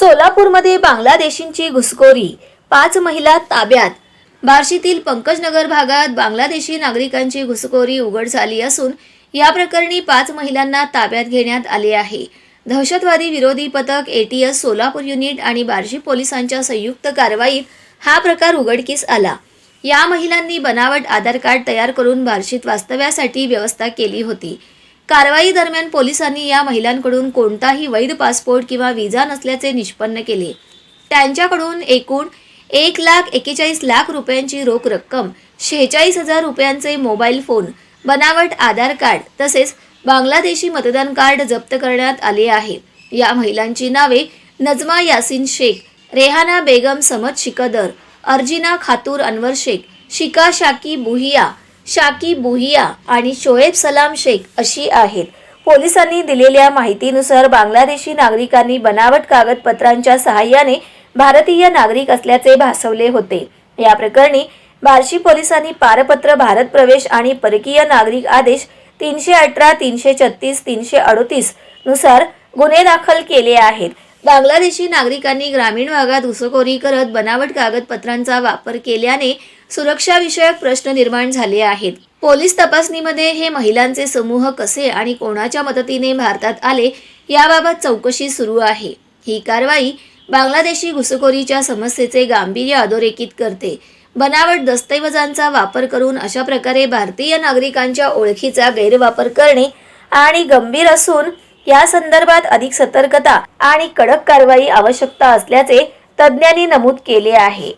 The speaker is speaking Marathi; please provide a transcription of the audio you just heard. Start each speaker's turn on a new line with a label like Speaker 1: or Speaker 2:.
Speaker 1: सोलापूरमध्ये बांगलादेशींची घुसखोरी. पाच महिला ताब्यात. बार्शीतील पंकजनगर भागात बांगलादेशी नागरिकांची घुसखोरी उघड झाली असून या प्रकरणी पाच महिलांना ताब्यात घेण्यात आले आहे. दहशतवादी विरोधी पथक एटीएस सोलापूर युनिट आणि बार्शी पोलिसांच्या संयुक्त कारवाईत हा प्रकार उघडकीस आला. या महिलांनी बनावट आधार कार्ड तयार करून बार्शीत वास्तव्यासाठी व्यवस्था केली होती. कारवाई दरम्यान पोलिसांनी या महिलांकडून कोणताही वैध पासपोर्ट किंवा विजा नसल्याचे निष्पन्न केले. त्यांच्याकडून एकूण एक लाख एकेचाळीस लाख रुपयांची रोख रक्कम शेहेचाळीस हजार रुपयांचे मोबाईल फोन बनावट आधार कार्ड तसेच बांगलादेशी मतदान कार्ड जप्त करण्यात आले आहे. या महिलांची नावे नजमा यासिन शेख रेहाना बेगम समद शिकदर अर्जिना खातूर अनवर शेख शिका शाकी बुहिया शाकी बुहिया आणि शोएब सलाम शेख अशी आहेत. पोलिसांनी दिलेल्या माहितीनुसार बांगलादेशी नागरिकांनी बनावट कागदपत्रांच्या सहाय्याने भारतीय नागरिक असल्याचे भासवले होते. या प्रकरणी बार्शी पोलिसांनी पारपत्र भारत प्रवेश आणि परकीय नागरिक आदेश तीनशे अठरा तीनशे छत्तीस तीनशे अडोतीसनुसार गुन्हे दाखल केले आहेत. बांगलादेशी नागरिकांनी ग्रामीण भागात घुसखोरी करत बनावट कागदपत्रांचा वापर केल्याने सुरक्षाविषयक प्रश्न निर्माण झाले आहेत. पोलीस तपासणीमध्ये हे महिलांचे समूह कसे आणि कोणाच्या मदतीने भारतात आले याबाबत चौकशी सुरू आहे. ही कारवाई बांगलादेशी घुसखोरीच्या समस्येचे गांभीर्य अधोरेखित करते. बनावट दस्तऐवजांचा वापर करून अशा प्रकारे भारतीय नागरिकांच्या ओळखीचा गैरवापर करणे आणि गंभीर असून या संदर्भात अधिक सतर्कता आणि कडक कारवाई आवश्यकता असल्याचे तज्ज्ञांनी नमूद केले आहे.